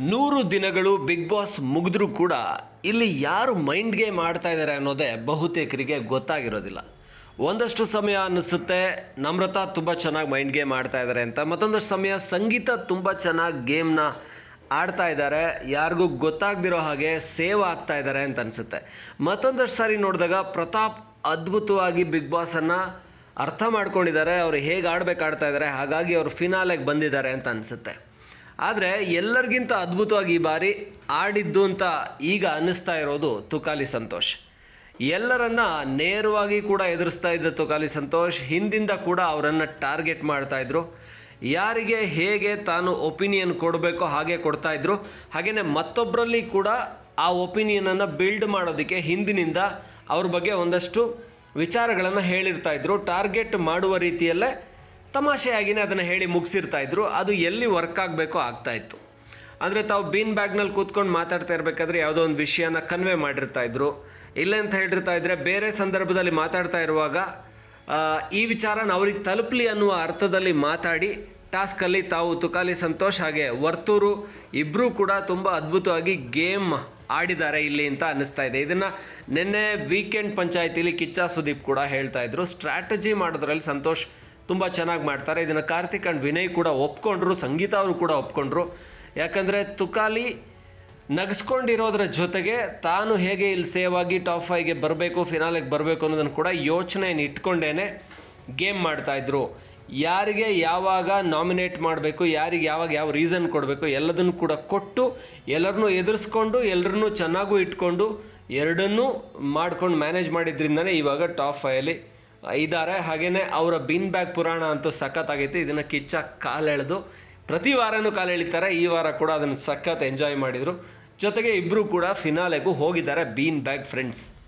ನೂರು ದಿನಗಳು big boss ಮುಗಿದ್ರೂ ಕೂಡ ಇಲ್ಲಿ ಯಾರು ಮೈಂಡ್ ಗೇಮ್ ಆಡ್ತಾ ಇದ್ದಾರೆ ಅನ್ನೋದೇ ಬಹುತೇಕರಿಗೆ ಗೊತ್ತಾಗಿರೋದಿಲ್ಲ. ಒಂದಷ್ಟು ಸಮಯ ಅನ್ನಿಸುತ್ತೆ, ನಮ್ರತಾ ತುಂಬ ಚೆನ್ನಾಗಿ ಮೈಂಡ್ ಗೇಮ್ ಆಡ್ತಾ ಇದ್ದಾರೆ ಅಂತ. ಮತ್ತೊಂದಷ್ಟು ಸಮಯ ಸಂಗೀತ ತುಂಬ ಚೆನ್ನಾಗಿ ಗೇಮ್ನ ಆಡ್ತಾ ಇದ್ದಾರೆ ಯಾರಿಗೂ ಗೊತ್ತಾಗದಿರೋ ಹಾಗೆ ಸೇವ್ ಆಗ್ತಾ ಇದ್ದಾರೆ ಅಂತ ಅನಿಸುತ್ತೆ. ಮತ್ತೊಂದಷ್ಟು ಸಾರಿ ನೋಡಿದಾಗ ಪ್ರತಾಪ್ ಅದ್ಭುತವಾಗಿ ಬಿಗ್ ಬಾಸನ್ನು ಅರ್ಥ ಮಾಡ್ಕೊಂಡಿದ್ದಾರೆ. ಅವರು ಹೇಗೆ ಆಡ್ಬೇಕು ಆಡ್ತಾ ಇದ್ದಾರೆ ಹಾಗಾಗಿ ಅವರು ಫಿನಾಲೆಗೆ ಬಂದಿದ್ದಾರೆ ಅಂತ ಅನಿಸುತ್ತೆ. ಆದರೆ ಎಲ್ಲರಿಗಿಂತ ಅದ್ಭುತವಾಗಿ ಈ ಬಾರಿ ಆಡಿದ್ದು ಅಂತ ಈಗ ಅನ್ನಿಸ್ತಾ ಇರೋದು ತುಕಾಲಿ ಸಂತೋಷ್. ಎಲ್ಲರನ್ನ ನೇರವಾಗಿ ಕೂಡ ಎದುರಿಸ್ತಾ ಇದ್ದ ತುಕಾಲಿ ಸಂತೋಷ್, ಹಿಂದಿಂದ ಕೂಡ ಅವರನ್ನು ಟಾರ್ಗೆಟ್ ಮಾಡ್ತಾ ಇದ್ರು. ಯಾರಿಗೆ ಹೇಗೆ ತಾನು ಒಪಿನಿಯನ್ ಕೊಡಬೇಕೋ ಹಾಗೆ ಕೊಡ್ತಾ ಇದ್ರು. ಹಾಗೆಯೇ ಮತ್ತೊಬ್ಬರಲ್ಲಿ ಕೂಡ ಆ ಒಪಿನಿಯನನ್ನು ಬಿಲ್ಡ್ ಮಾಡೋದಕ್ಕೆ ಹಿಂದಿನಿಂದ ಅವ್ರ ಬಗ್ಗೆ ಒಂದಷ್ಟು ವಿಚಾರಗಳನ್ನು ಹೇಳಿರ್ತಾ ಇದ್ರು. ಟಾರ್ಗೆಟ್ ಮಾಡುವ ರೀತಿಯಲ್ಲೇ ತಮಾಷೆಯಾಗಿನೇ ಅದನ್ನು ಹೇಳಿ ಮುಗಿಸಿರ್ತಾ ಇದ್ರು. ಅದು ಎಲ್ಲಿ ವರ್ಕ್ ಆಗಬೇಕೋ ಆಗ್ತಾ ಇತ್ತು. ಅಂದರೆ ತಾವು ಬೀನ್ ಬ್ಯಾಗ್ನಲ್ಲಿ ಕೂತ್ಕೊಂಡು ಮಾತಾಡ್ತಾ ಇರಬೇಕಾದ್ರೆ ಯಾವುದೋ ಒಂದು ವಿಷಯನ ಕನ್ವೆ ಮಾಡಿರ್ತಾ ಇದ್ರು. ಇಲ್ಲ ಅಂತ ಹೇಳಿರ್ತಾ ಇದ್ರೆ ಬೇರೆ ಸಂದರ್ಭದಲ್ಲಿ ಮಾತಾಡ್ತಾ ಇರುವಾಗ ಈ ವಿಚಾರನ ಅವ್ರಿಗೆ ತಲುಪಲಿ ಅನ್ನುವ ಅರ್ಥದಲ್ಲಿ ಮಾತಾಡಿ ಟಾಸ್ಕಲ್ಲಿ ತಾವು ತುಕಾಲಿ ಸಂತೋಷ್, ಹಾಗೆ ವರ್ತೂರು ಇಬ್ಬರೂ ಕೂಡ ತುಂಬ ಅದ್ಭುತವಾಗಿ ಗೇಮ್ ಆಡಿದ್ದಾರೆ ಇಲ್ಲಿ ಅಂತ ಅನ್ನಿಸ್ತಾ ಇದೆ. ಇದನ್ನು ನಿನ್ನೆ ವೀಕೆಂಡ್ ಪಂಚಾಯತಿಲಿ ಕಿಚ್ಚ ಸುದೀಪ್ ಕೂಡ ಹೇಳ್ತಾ ಇದ್ರು. ಸ್ಟ್ರಾಟಜಿ ಮಾಡೋದ್ರಲ್ಲಿ ಸಂತೋಷ್ ತುಂಬ ಚೆನ್ನಾಗಿ ಮಾಡ್ತಾರೆ. ಇದನ್ನು ಕಾರ್ತಿಕ್ ಆ್ಯಂಡ್ ವಿನಯ್ ಕೂಡ ಒಪ್ಕೊಂಡ್ರು, ಸಂಗೀತ ಅವರು ಕೂಡ ಒಪ್ಕೊಂಡ್ರು. ಯಾಕಂದರೆ ತುಕಾಲಿ ನಗಿಸ್ಕೊಂಡಿರೋದ್ರ ಜೊತೆಗೆ ತಾನು ಹೇಗೆ ಇಲ್ಲಿ ಸೇವ್ ಆಗಿ ಟಾಪ್ ಫೈವ್ಗೆ ಬರಬೇಕು ಫಿನಾಲೆಗೆ ಬರಬೇಕು ಅನ್ನೋದನ್ನು ಕೂಡ ಯೋಚನೆಯನ್ನು ಇಟ್ಕೊಂಡೇನೆ ಗೇಮ್ ಮಾಡ್ತಾಯಿದ್ರು ಯಾರಿಗೆ ಯಾವಾಗ ನಾಮಿನೇಟ್ ಮಾಡಬೇಕು, ಯಾರಿಗೆ ಯಾವಾಗ ಯಾವ ರೀಸನ್ ಕೊಡಬೇಕು ಎಲ್ಲದನ್ನು ಕೂಡ ಕೊಟ್ಟು ಎಲ್ಲರನ್ನೂ ಎದುರಿಸ್ಕೊಂಡು, ಎಲ್ಲರನ್ನೂ ಚೆನ್ನಾಗೂ ಇಟ್ಕೊಂಡು ಎರಡನ್ನೂ ಮಾಡ್ಕೊಂಡು ಮ್ಯಾನೇಜ್ ಮಾಡಿದ್ರಿಂದನೇ ಇವಾಗ ಟಾಪ್ ಫೈವಲ್ಲಿ ಇದ್ದಾರೆ. ಹಾಗೆಯೇ ಅವರ ಬಿನ್ ಬ್ಯಾಗ್ ಪುರಾಣ ಅಂತೂ ಸಖತ್ತಾಗೈತೆ. ಇದನ್ನು ಕಿಚ್ಚ ಕಾಲೆಳೆದು ಪ್ರತಿ ವಾರನೂ ಕಾಲು ಎಳಿತಾರೆ. ಈ ವಾರ ಕೂಡ ಅದನ್ನು ಸಖತ್ ಎಂಜಾಯ್ ಮಾಡಿದರು. ಜೊತೆಗೆ ಇಬ್ಬರು ಕೂಡ ಫಿನಾಲೆಗೂ ಹೋಗಿದ್ದಾರೆ. Bean bag friends